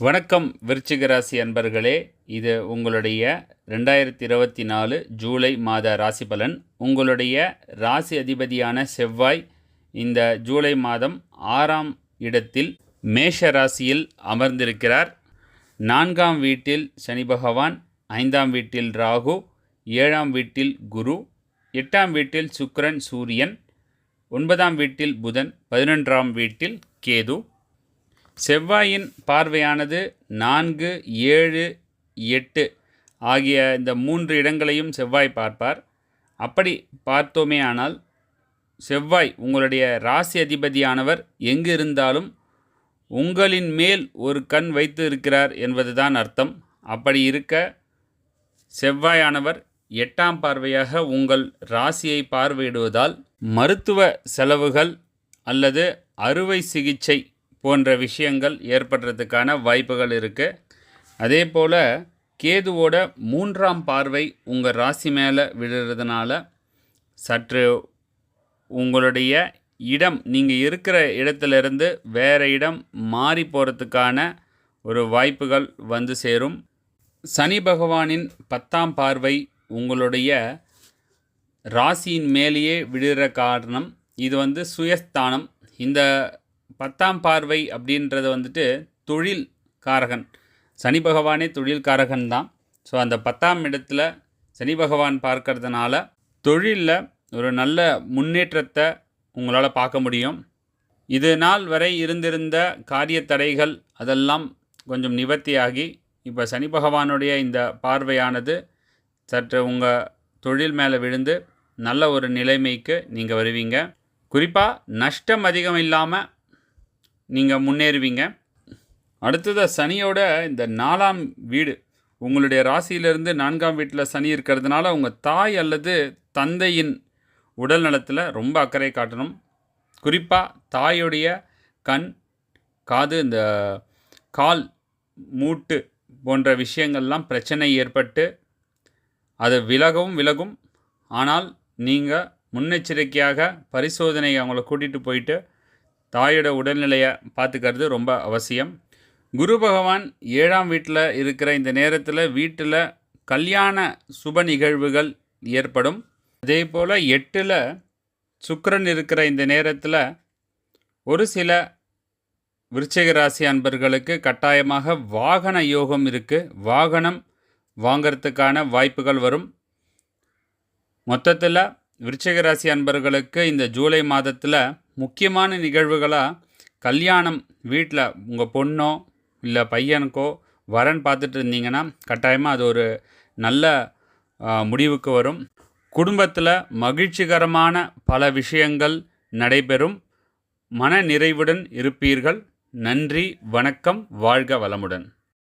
வணக்கம் விருச்சிக ராசி அன்பர்களே. இது உங்களுடைய ரெண்டாயிரத்தி இருபத்தி நாலு ஜூலை மாத ராசி பலன். உங்களுடைய ராசி அதிபதியான செவ்வாய் இந்த ஜூலை மாதம் ஆறாம் இடத்தில் மேஷ ராசியில் அமர்ந்திருக்கிறார். நான்காம் வீட்டில் சனி பகவான் ஐந்தாம் வீட்டில் ராகு ஏழாம் வீட்டில் குரு எட்டாம் வீட்டில் சுக்கரன் சூரியன் ஒன்பதாம் வீட்டில் புதன் பதினொன்றாம் வீட்டில் கேது செவ்வாயின் பார்வையானது நான்கு ஏழு எட்டு ஆகிய இந்த மூன்று இடங்களையும் செவ்வாய் பார்ப்பார். அப்படி பார்த்தோமே ஆனால் செவ்வாய் உங்களுடைய ராசி அதிபதியானவர் எங்கு இருந்தாலும் உங்களின் மேல் ஒரு கண் வைத்து இருக்கிறார் என்பதுதான் அர்த்தம். அப்படி இருக்க செவ்வாயானவர் எட்டாம் பார்வையாக உங்கள் ராசியை பார்வையிடுவதால் மருத்துவ செலவுகள் அல்லது அறுவை சிகிச்சை போன்ற விஷயங்கள் ஏற்படுறதுக்கான வாய்ப்புகள் இருக்குது அதே போல் கேதுவோட மூன்றாம் பார்வை உங்கள் ராசி மேலே விழுறதுனால சற்று உங்களுடைய இடம் நீங்கள் இருக்கிற இடத்துலேருந்து வேறு இடம் மாறி போகிறதுக்கான ஒரு வாய்ப்புகள் வந்து சேரும். சனி பகவானின் பத்தாம் பார்வை உங்களுடைய ராசியின் மேலேயே விழுற காரணம் இது வந்து சுயஸ்தானம். இந்த பத்தாம் பார்வை அப்படின்றது வந்துட்டு தொழில் காரகன். சனி பகவானே தொழில் காரகன் தான். ஸோ அந்த பத்தாம் இடத்துல சனி பகவான் பார்க்கறதுனால தொழிலில் ஒரு நல்ல முன்னேற்றத்தை உங்களால் பார்க்க முடியும். இது நாள் வரை இருந்திருந்த காரிய தடைகள் அதெல்லாம் கொஞ்சம் நிவர்த்தியாகி இப்போ சனி பகவானுடைய இந்த பார்வையானது சற்று உங்கள் தொழில் மேலே விழுந்து நல்ல ஒரு நிலைமைக்கு நீங்கள் வருவீங்க. குறிப்பாக நஷ்டம் அதிகம் இல்லாமல் நீங்கள் முன்னேறுவீங்க. அடுத்ததாக சனியோட இந்த நாலாம் வீடு. உங்களுடைய ராசியிலிருந்து நான்காம் வீட்டில் சனி இருக்கிறதுனால உங்கள் தாய் அல்லது தந்தையின் உடல் நலத்தில் ரொம்ப அக்கறை காட்டணும். குறிப்பாக தாயுடைய கண் காது இந்த கால் மூட்டு போன்ற விஷயங்கள்லாம் பிரச்சனை ஏற்பட்டு அது விலகவும் விலகும். ஆனால் நீங்கள் முன்னெச்சரிக்கையாக பரிசோதனை அவங்கள கூட்டிகிட்டு போயிட்டு தாயோட உடல்நிலையை பார்த்துக்கிறது ரொம்ப அவசியம். குரு பகவான் ஏழாம் வீட்டில் இருக்கிற இந்த நேரத்தில் வீட்டில் கல்யாண சுப நிகழ்வுகள் ஏற்படும். அதே போல் எட்டில் சுக்கரன் இருக்கிற இந்த நேரத்தில் ஒரு சில விருச்சிக ராசி அன்பர்களுக்கு கட்டாயமாக வாகன யோகம் இருக்குது வாகனம் வாங்கிறதுக்கான வாய்ப்புகள் வரும். மொத்தத்தில் விருச்சிக ராசி அன்பர்களுக்கு இந்த ஜூலை மாதத்தில் முக்கியமான நிகழ்வுகளாக கல்யாணம் வீட்டில் உங்கள் பொண்ணோ இல்லை பையனுக்கோ வரன் பார்த்துட்டு இருந்தீங்கன்னா கட்டாயமாக அது ஒரு நல்ல முடிவுக்கு வரும். குடும்பத்தில் மகிழ்ச்சிகரமான பல விஷயங்கள் நடைபெறும். மன நிறைவுடன் இருப்பீர்கள். நன்றி வணக்கம் வாழ்க வளமுடன்.